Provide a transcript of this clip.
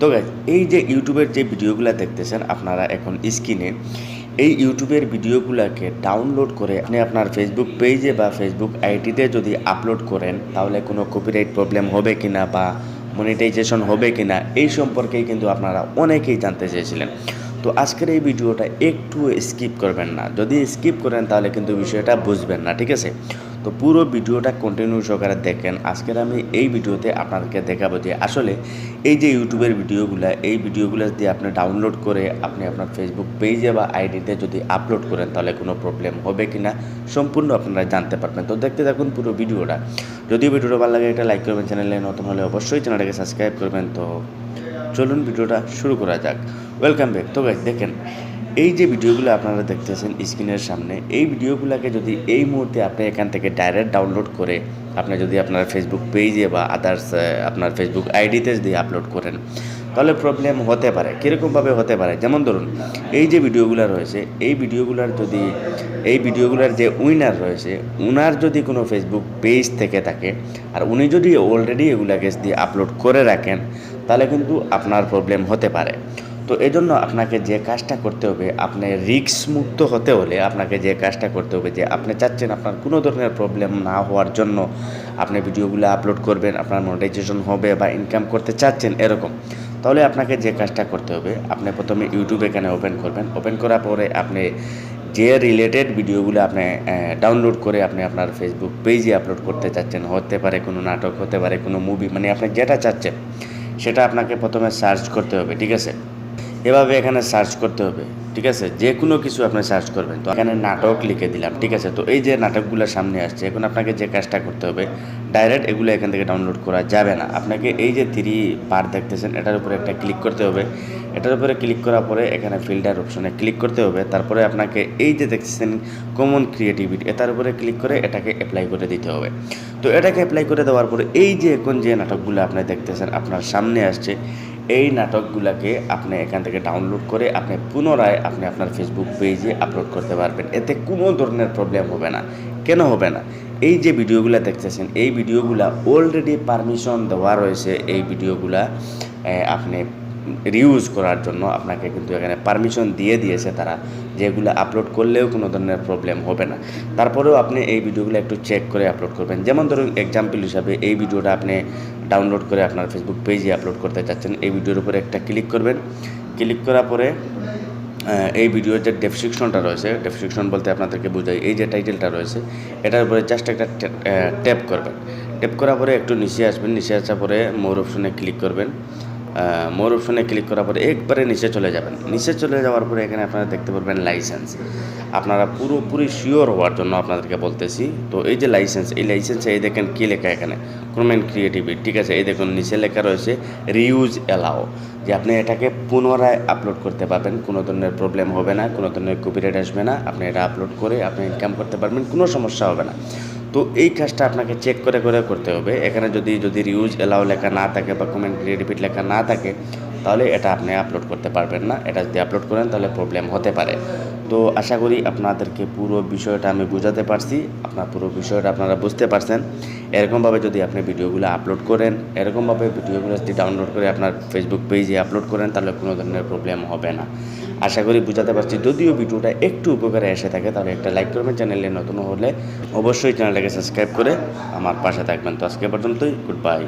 তো এই যে ইউটিউবের যে ভিডিওগুলো দেখতেছেন আপনারা এখন স্ক্রিনে এই ইউটিউবের ভিডিওগুলোকে ডাউনলোড করে আপনি আপনার ফেসবুক পেজে বা ফেসবুক আইডিতে যদি আপলোড করেন, তাহলে কোনো কপিরাইট প্রবলেম হবে কিনা বা মনিটাইজেশন হবে কিনা, এই সম্পর্কেই কিন্তু আপনারা অনেকেই জানতে চেয়েছিলেন। তো আজকের এই ভিডিওটা একটু স্কিপ করবেন না। যদি স্কিপ করেন, তাহলে কিন্তু বিষয়টা বুঝবেন না, ঠিক আছে? তো পুরো ভিডিওটা কন্টিনিউ সহকারে দেখেন। আজকের আমি এই ভিডিওতে আপনাদেরকে দেখাবো যে আসলে এই যে ইউটিউবের ভিডিওগুলো এই ভিডিওগুলো দিয়ে আপনি ডাউনলোড করে আপনি আপনার ফেসবুক পেজে বা আইডিতে যদি আপলোড করেন তাহলে কোনো প্রবলেম হবে কি না সম্পূর্ণ আপনারা জানতে পারবেন। তো দেখতে থাকুন পুরো ভিডিওটা। যদি ভিডিওটা ভালো লাগে একটা লাইক করবেন চ্যানেলে নতুন হলে অবশ্যই চ্যানেলটাকে সাবস্ক্রাইব করবেন। তো চলুন ভিডিওটা শুরু করা যাক। ওয়েলকাম ব্যাক তো guys, দেখেন এই যে ভিডিওগুলো আপনারা দেখতেছেন স্ক্রিনের সামনে, এই ভিডিওগুলোকে যদি এই মুহূর্তে আপনি এখান থেকে ডাইরেক্ট ডাউনলোড করে আপনি যদি আপনার ফেসবুক পেজে বা আদার্স আপনার ফেসবুক আইডিতে যদি আপলোড করেন, তাহলে প্রবলেম হতে পারে, কীরকমভাবে হতে পারে? যেমন ধরুন, এই যে ভিডিওগুলো রয়েছে, এই ভিডিওগুলোর যদি, এই ভিডিওগুলোর যে উইনার রয়েছে, উনার যদি কোনো ফেসবুক পেজ থেকে থাকে, আর উনি যদি অলরেডি এগুলাকে দিয়ে আপলোড করে রাখেন, তাহলে কিন্তু আপনার প্রবলেম হতে পারে। তো এই জন্য আপনাকে যে কাজটা করতে হবে, আপনি রিক্স মুক্ত হতে হলে আপনাকে যে কাজটা করতে হবে যে আপনি চাচ্ছেন আপনার কোনো ধরনের প্রবলেম না হওয়ার জন্য আপনি ভিডিওগুলো আপলোড করবেন, আপনার মনিটাইজেশন হবে বা ইনকাম করতে চাচ্ছেন এরকম। তাহলে আপনাকে যে কাজটা করতে হবে, আপনি প্রথমে ইউটিউব এখানে ওপেন করবেন। ওপেন করার পরে আপনি যে রিলেটেড ভিডিওগুলো আপনি ডাউনলোড করে আপনি আপনার ফেসবুক পেজে আপলোড করতে চাচ্ছেন, হতে পারে কোনো নাটক, হতে পারে কোনো মুভি মানে আপনি যেটা চাচ্ছেন, সেটা আপনাকে প্রথমে সার্চ করতে হবে, ঠিক আছে? এভাবে এখানে সার্চ করতে হবে, ঠিক আছে? যে কোনো কিছু আপনি সার্চ করবেন। তো এখানে নাটক লিখে দিলাম, ঠিক আছে? তো এই যে নাটকগুলো সামনে আসছে, এখন আপনাকে যে কাজটা করতে হবে ডাইরেক্ট এগুলো এখান থেকে ডাউনলোড করা যাবে না। আপনাকে এই যে থ্রি বার দেখতেছেন, এটার উপরে একটা ক্লিক করতে হবে। এটার উপরে ক্লিক করার পরে এখানে ফিল্টার অপশনে ক্লিক করতে হবে। তারপরে আপনাকে এই যে দেখতেছেন কমন ক্রিয়েটিভিটি এটার উপরে ক্লিক করে এটাকে অ্যাপ্লাই করে দিতে হবে। তো এটাকে অ্যাপ্লাই করে দেওয়ার পরে এই যে এখন যে নাটকগুলো আপনি দেখতেছেন, আপনার সামনে আসছে এই নাটকগুলোকে আপনি এখান থেকে ডাউনলোড করে আপনি পুনরায় আপনি আপনার ফেসবুক পেজে আপলোড করতে পারবেন। এতে কোনো ধরনের প্রবলেম হবে না। কেন হবে না? এই যে ভিডিওগুলো দেখতেছেন, এই ভিডিওগুলো অলরেডি পারমিশন দেওয়া রয়েছে। এই ভিডিওগুলা আপনি রিউজ করার জন্য আপনাকে কিন্তু এখানে পারমিশন দিয়ে দিয়েছে তারা যেগুলো আপলোড করলেও কোনো ধরনের প্রবলেম হবে না। তারপরেও আপনি এই ভিডিওগুলো একটু চেক করে আপলোড করবেন। যেমন ধরুন এক্সাম্পল হিসাবে এই ভিডিওটা আপনি ডাউনলোড করে আপনার ফেসবুক পেজে আপলোড করতে চাচ্ছেন, এই ভিডিওর উপরে একটা ক্লিক করবেন। ক্লিক করার পরে এই ভিডিওর যে ডেসক্রিপশনটা রয়েছে ডেসক্রিপশন বলতে আপনাদেরকে বোঝাই, এই যে টাইটেলটা রয়েছে, এটার উপরে জাস্ট একটা ট্যাপ করবেন। ট্যাপ করার পরে একটু নিচে আসবেন, নিচে আসার পরে মোর অপশনে ক্লিক করবেন। মোর অপশনে ক্লিক করার পরে একবারে নিচে চলে যাবেন। নিচে চলে যাওয়ার পরে এখানে আপনারা দেখতে পারবেন লাইসেন্স আপনারা পুরোপুরি শিওর হওয়ার জন্য আপনাদেরকে বলতেছি, তো এই যে লাইসেন্স এই লাইসেন্সে এই দেখেন কী লেখা এখানে। ক্রোমেন ক্রিয়েটিভিটি ঠিক আছে? এই দেখুন, নিচে লেখা রয়েছে রিউজ অ্যালাও যে আপনি এটাকে পুনরায় আপলোড করতে পারবেন, কোনো ধরনের প্রবলেম হবে না, কোনো ধরনের কপিরাইট আসবে না। আপনি এটা আপলোড করে আপনি ইনকাম করতে পারবেন, কোনো সমস্যা হবে না। তো এই কাজটা আপনাকে চেক করে করে করতে হবে। এখানে যদি যদি রিউজ এলাও লেখা না থাকে বা কমেন্ট ক্রিয়েটিভিট লেখা না থাকে তাহলে এটা আপনি আপলোড করতে পারবেন না। এটা যদি আপলোড করেন তাহলে প্রবলেম হতে পারে। তো আশা করি আপনাদেরকে পুরো বিষয়টা আমি বোঝাতে পারছি। আপনার পুরো বিষয়টা আপনারা বুঝতে পারছেন। এরকমভাবে যদি আপনি ভিডিওগুলো আপলোড করেন, এরকমভাবে ভিডিওগুলো যদি ডাউনলোড করে আপনার ফেসবুক পেজে আপলোড করেন, তাহলে কোনো ধরনের প্রবলেম হবে না। আশা করি বুঝাতে পারছি। যদিও ভিডিওটা একটু উপকারে এসে থাকে, তাহলে একটা লাইক করবেন। চ্যানেলে নতুন হলে অবশ্যই চ্যানেলটাকে সাবস্ক্রাইব করে আমার পাশে থাকবেন। তো আজকে পর্যন্তই গুড বাই